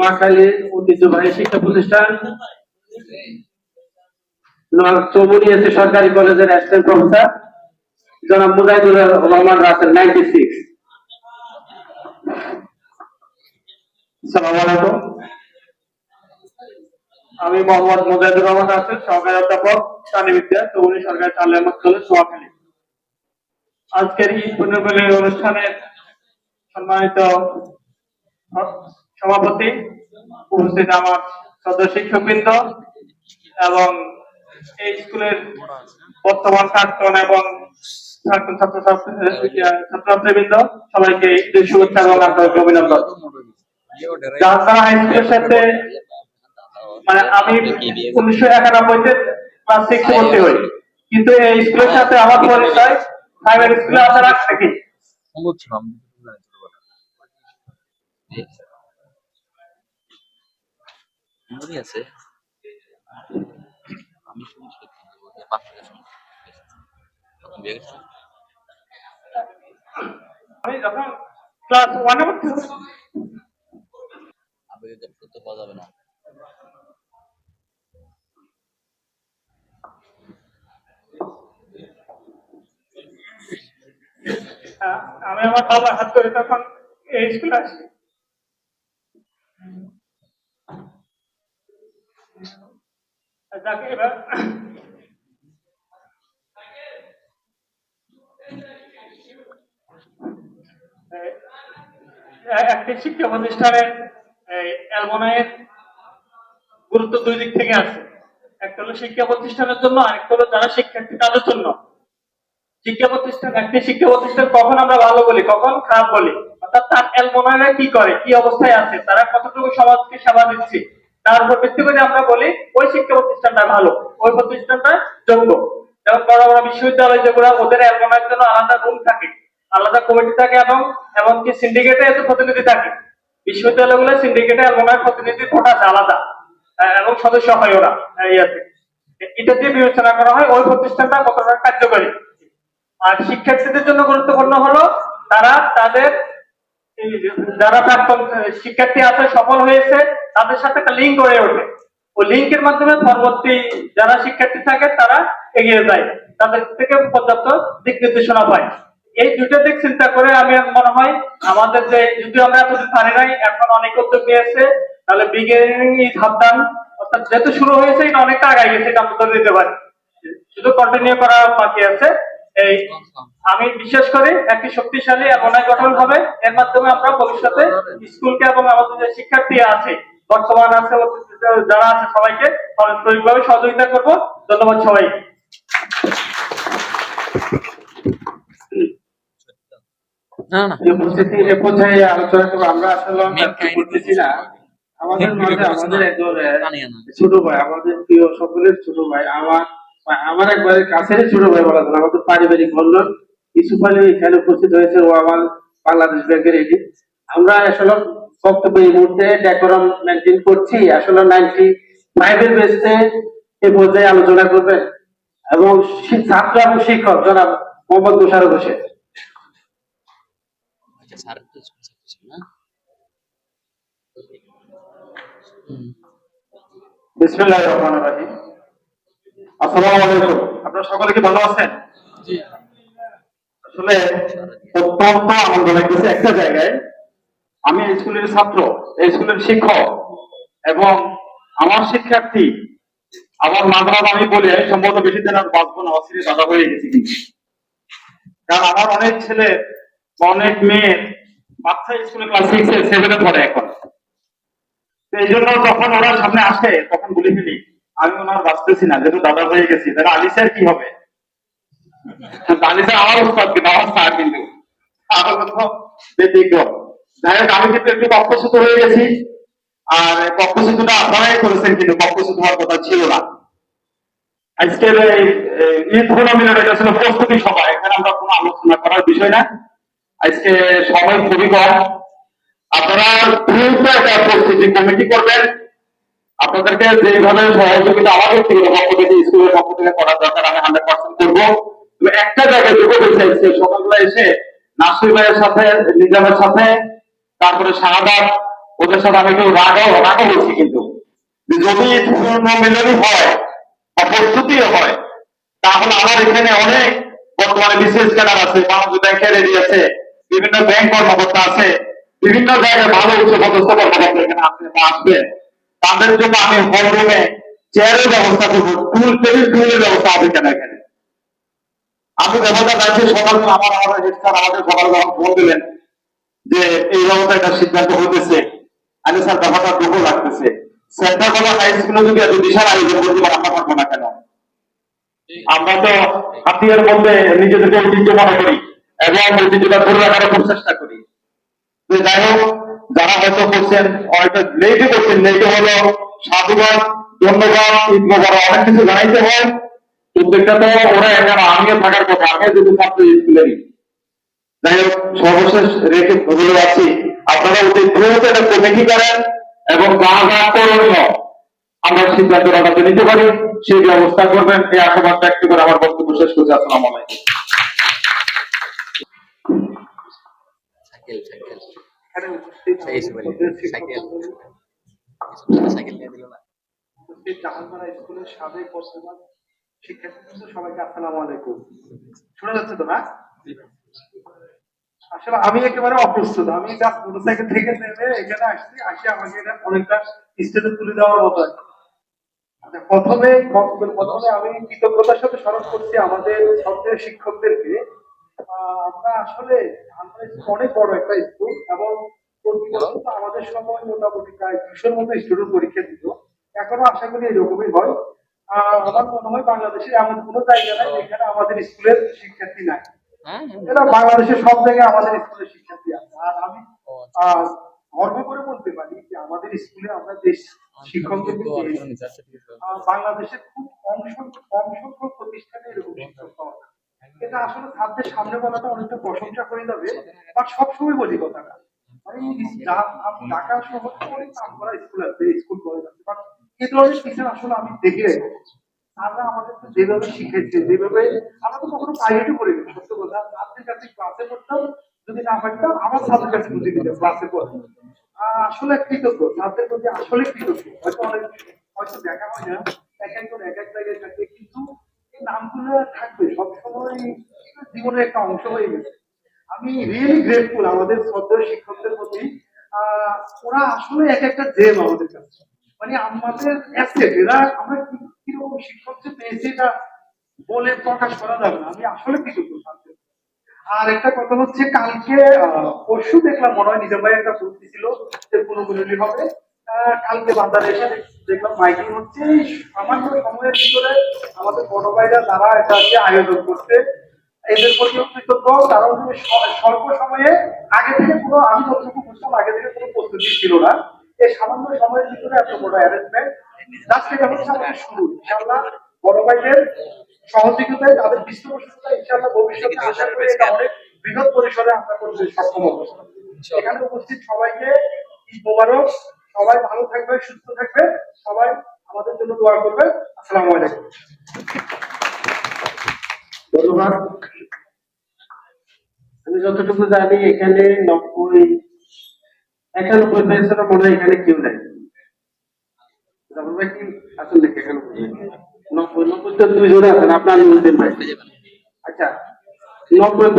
নোয়াখালীর ঐতিহ্যবাহী শিক্ষা প্রতিষ্ঠান সরকারি কলেজের অ্যাসিস্ট্যান্ট প্রফেসর। জনাব মুজাহিদুর রহমান রাসেল নাইনটি সিক্স আমি মোহাম্মদ মুজাহিদুর রহমান রাসেল, সহকারী অধ্যাপক প্রাণীবিদ্যা চৌমুনি সরকারি চাল আহমদ কলেজ, নোয়াখালী। আজকের এই পুণ্যবেলী অনুষ্ঠানের সম্মানিত সভাপতি উপস্থিত আমার সদস্য শিক্ষকবৃন্দ এবং এই স্কুলের বর্তমান প্রাক্তন এবং প্রাক্তন সবাইকে শুভেচ্ছা এবং অভিনন্দন। হাই স্কুলের সাথে মানে আমি উনিশশো একানব্বইতে ক্লাস ভর্তি হই। কিন্তু এই স্কুলের সাথে আমার পরিচয় প্রাইমারি স্কুলে আসার আগ থেকে আছে। আমি শুনছি পাঁচ থেকে শুনছি তখন বিয়ে গেছে আমি যখন ক্লাস ওয়ানে ভর্তি হই আবেগের পাওয়া যাবে না। আমি আমার বাবার হাত ধরে তখন এই স্কুলে আসি। যাকে এবার একটি শিক্ষা প্রতিষ্ঠানের এই গুরুত্ব দুই দিক থেকে আছে। একটা হলো শিক্ষা প্রতিষ্ঠানের জন্য, আরেকটা হলো যারা শিক্ষার্থী, তাদের জন্য। শিক্ষা প্রতিষ্ঠান, একটি শিক্ষা প্রতিষ্ঠান কখন আমরা ভালো বলি, কখন খারাপ বলি? অর্থাৎ তার অ্যালমনাইরা কি করে, কি অবস্থায় আছে, তারা কতটুকু সমাজকে সেবা দিচ্ছে? তার উপর ভিত্তি করে আমরা বলি, ওই শিক্ষা প্রতিষ্ঠানটা ভালো, ওই প্রতিষ্ঠানটা যোগ্য। যেমন বড় বড় বিশ্ববিদ্যালয় যেগুলো ওদের জন্য আলাদা রুম থাকে, আলাদা কমিটি থাকে এবং, এমনকি সিন্ডিকেটে প্রতিনিধি থাকে। সিন্ডিকেটে প্রতিনিধি আছে আলাদা এবং সদস্য হয় ওরা আছে এটা দিয়ে বিবেচনা করা হয় ওই প্রতিষ্ঠানটা কতটা কার্যকরী। আর শিক্ষার্থীদের জন্য গুরুত্বপূর্ণ হলো তারা তাদের যারা প্রাক্তন শিক্ষার্থী আছে, সফল হয়েছে, তাদের সাথে একটা লিঙ্ক গড়ে ওঠে। ওই লিঙ্কের মাধ্যমে পরবর্তী যারা শিক্ষার্থী থাকে, তারা এগিয়ে যায়। তাদের থেকে পর্যাপ্ত দিক নির্দেশনা পায়। এই দুটো দিক চিন্তা করে আমি মনে হয় আমাদের যে যদি আমরা এতদিন পারি নাই, এখন অনেক উদ্যোগ নিয়েছে, তাহলে বিগিনিং ইজ হাফ অর্থাৎ যেহেতু শুরু হয়েছে, এটা অনেকটা আগায় গেছে, এটা আমরা ধরে নিতে পারি। শুধু কন্টিনিউ করা বাকি আছে। এই আমি বিশ্বাস করি একটি শক্তিশালী এমনই গঠন হবে। এর মাধ্যমে আমরা ভবিষ্যতে স্কুলকে এবং আমাদের যে শিক্ষার্থী আছে বর্তমান আছে যারা আছে সবাইকে পারস্পরিকভাবে সহযোগিতা করব। ধন্যবাদ সবাইকে না না যে উপস্থিতি এ পর্যায়ে আলোচনা করব আমরা আসলে Main করতেছি না। আমাদের মাঝে একজন। ছোট ভাই আমাদের প্রিয় সকলের ছোট ভাই আমার আমার একবারে কাছের ছোট ভাই বলা যায় আমাদের পারিবারিক বন্ধন। ইসুফ আলী এখানে উপস্থিত হয়েছে ও আমার বাংলাদেশ ব্যাংকের এটি আমরা আসলে বক্তব্য এই মুহূর্তে ডেকোরাম মেনটেন করছি। আসলে নাইনটি ফাইভের বেসে এই পর্যায়ে আলোচনা করবেন। এবং ছাত্র এবং শিক্ষক জনাব মোহাম্মদ মোশারফ হোসেন আচ্ছা বিসমিল্লাহির রহমানির রহিম। আসসালামু আলাইকুম। আপনারা সকলে কি ভালো আছেন? জি। আসলে অত্যন্ত আনন্দ লাগতেছে একটা জায়গায়। আমি স্কুলের ছাত্র এই স্কুলের শিক্ষক এবং আমার শিক্ষার্থী আমার মাদ্রাস আমি বলি আমি সম্ভবত বেশি দিন আর বাঁচবো না অস্থির দাদা হয়ে গেছি। কারণ আমার অনেক ছেলে অনেক মেয়ে বাচ্চা স্কুলে ক্লাস সিক্স সেভেনে পড়ে এখন। তো এই জন্য যখন ওরা সামনে আসে তখন বলে ফেলি আমি ওনার বাঁচতেছি না, যেহেতু দাদা হয়ে গেছি। তাহলে আলিসের কি হবে? আলিসের আমার উস্তাদ কিন্তু আমার স্যার কিন্তু। আমার কথা ব্যতিক্রম। যাই হোক, আমি কিন্তু একটু কক্ষচ্যুত হয়ে গেছি। আর কক্ষচ্যুতটা আপনারাই করেছেন কিন্তু কক্ষচ্যুত হওয়ার কথা ছিল না। আজকের এই ঈদ হলো এটা ছিল প্রস্তুতি সভা। এখানে আমরা কোনো আলোচনা করার বিষয় না। আজকে সময় খুবই কম। আপনারা দ্রুত একটা প্রস্তুতি কমিটি করবেন। আপনাদেরকে যেভাবে সহযোগিতা আমার ব্যক্তিগত পক্ষ থেকে, স্কুলের পক্ষ থেকে করার দরকার, আমি হান্ড্রেড পার্সেন্ট করব। একটা জায়গায় যোগ হয়েছে আজকে সকালবেলা এসে নাসির ভাইয়ের সাথে, নিজামের সাথে, তারপরে শাহাদাত, ওদের সাথে আমি একটু রাগাও, রাগও বলছি কিন্তু। যদি মিলনই হয় বা প্রস্তুতিও হয়, তাহলে আমার এখানে অনেক বর্তমানে বিশেষ ক্যাডার আছে, বাংলাদেশ ব্যাংকের এডি আছে, বিভিন্ন ব্যাংক কর্মকর্তা আছে, বিভিন্ন জায়গায় ভালো উচ্চ পদস্থ কর্মকর্তা এখানে আছে বা আসবে। তাদের জন্য আমি হল রুমে চেয়ারের ব্যবস্থা করব টুল টেবিল টুলের ব্যবস্থা হবে কেন এখানে? আমি ব্যবস্থা চাইছি সকাল আমার আমাদের হেড স্যার আমাদের সকালে যখন ফোন দিলেন যে এই ব্যবস্থা একটা সিদ্ধান্ত হইতেছে। আমি স্যার, ব্যাপারটা দুঃখ লাগতেছে। সেন্টার কলেজ হাই স্কুলে যদি এত বিশাল আয়োজন করতে পারে, আমরা পারব না কেন? আমরা তো হাতিয়ার মধ্যে নিজেদেরকে ঐতিহ্য মনে করি এবং ঐতিহ্যটা ধরে রাখার খুব চেষ্টা করি। যাই হোক যারা হয়তো করছেন, হয়তো লেটে করছেন লেটে হলো, সাধুবাদ, ধন্যবাদ ঈদ মোবারক অনেক কিছু জানাইতে হয়। প্রত্যেকটা তো ওরা এখানে আমিও থাকার কথা, আমিও যদি ছাত্র স্কুলেরই যাই হোক, সর্বশেষ রেখে বলে যাচ্ছি আপনারা অতি দ্রুত কমিটি করেন এবং যা যা করণীয়, আমরা সিদ্ধান্ত রাখাতে নিতে পারি। সেই ব্যবস্থা করবেন। এই আশাবাদ ব্যক্ত করে আমার বক্তব্য শেষ করছি। আসসালামু আলাইকুম। সাইকেল সাইকেল এখানে উপস্থিত সেই হিসেবে আমাদের সাইকেল শিক্ষক সাইকেল নিয়ে দিল না। জাহানপাড়া স্কুলের সাবেক বর্তমান শিক্ষার্থী সবাইকে আসসালামু আলাইকুম। শোনা যাচ্ছে তো না আসলে আমি একেবারে অপ্রস্তুত। আমি জাস্ট মোটরসাইকেল থেকে নেমে এখানে আসছি আসি আমাকে অনেকটা স্টেজে তুলে দেওয়ার মতো আচ্ছা, প্রথমে প্রথমে আমি কৃতজ্ঞতার সাথে স্মরণ করছি আমাদের ছাত্রের শিক্ষকদেরকে। আমরা আসলে অনেক বড় একটা স্কুল এবং আমাদের সময় মোটামুটি প্রায় দুশোর মতো স্টুডেন্ট পরীক্ষা দিত। এখনও আশা করি এরকমই হয়। আমার মনে হয় বাংলাদেশের এমন কোনো জায়গা নাই যেখানে আমাদের স্কুলের শিক্ষার্থী নাই। হ্যাঁ এটা বাংলাদেশের সব জায়গায় আমাদের স্কুলের শিক্ষার্থী আছে। আর আমি আহ, গর্ব করে বলতে পারি যে আমাদের স্কুলে আমরা যে আহ, বাংলাদেশের খুব কম সংখ্যক কম সংখ্যক প্রতিষ্ঠানে এরকম শিক্ষক পাওয়া যায়। এটা আসলে ছাত্রদের সামনে বলাটা অনেকটা প্রশংসা করে যাবে বাট সবসময় বলি কথাটা। মানে আসলে যেভাবে আমরা সত্য কথা। কাছে ক্লাসে যদি না আমার কাছে ক্লাসে পড়ে। আসলে কৃতজ্ঞ ছাত্রের প্রতি আসলে কৃতজ্ঞ। হয়তো অনেক হয়তো দেখা হয় না, এক এক জায়গায় থাকে কিন্তু থাকবে, সবসময় জীবনের একটা অংশ হয়ে গেছে। আমি রিয়েলি গ্রেটফুল আমাদের শ্রদ্ধেয় শিক্ষকদের প্রতি ওরা আসলে এক একটা জেম আমাদের কাছে। মানে আমাদের অ্যাসেট এরা আমরা কি- কীরকম শিক্ষক যে পেয়েছি এটা বলে প্রকাশ করা যাবে না। আমি আসলে কৃতজ্ঞ তাদের। আর একটা কথা হচ্ছে, কালকে পরশু দেখলাম, মনে হয় নিজের ভাই একটা পোস্ট ছিল যে পুনর্মিলনী হবে। কালকে বাজারে এসে দেখলাম মাইকিং হচ্ছে। সামান্য সময়ের ভিতরে আমাদের বড় ভাইরা যারা এটাকে আয়োজন করছে। এদের প্রতিও কৃতজ্ঞ। কারণ স্বল্প সময়ে আগে থেকে কোনো আমি যতটুকু বুঝলাম আগে থেকে কোনো প্রস্তুতি ছিল না। এই সামান্য সময়ের ভিতরে এত বড় অ্যারেঞ্জমেন্ট জাস্ট এটা হচ্ছে আমাদের শুরু। ইনশাল্লাহ বড় ভাইদের সহযোগিতায় তাদের পৃষ্ঠপোষকতায় ইনশাল্লাহ ভবিষ্যতে আশা করি এটা অনেক বৃহৎ পরিসরে আমরা করতে সক্ষম হব। এখানে উপস্থিত সবাইকে ঈদ মোবারক। সবাই ভালো থাকবে সুস্থ থাকবে সবাই আমাদের জন্য দোয়া করবে আসসালামু আলাইকুম। ধন্যবাদ। আমি যতটুকু জানি, এখানে নব্বই, একানব্বই পেয়েছিল মনে হয় এখানে কেউ নাই। আচ্ছা নব্বই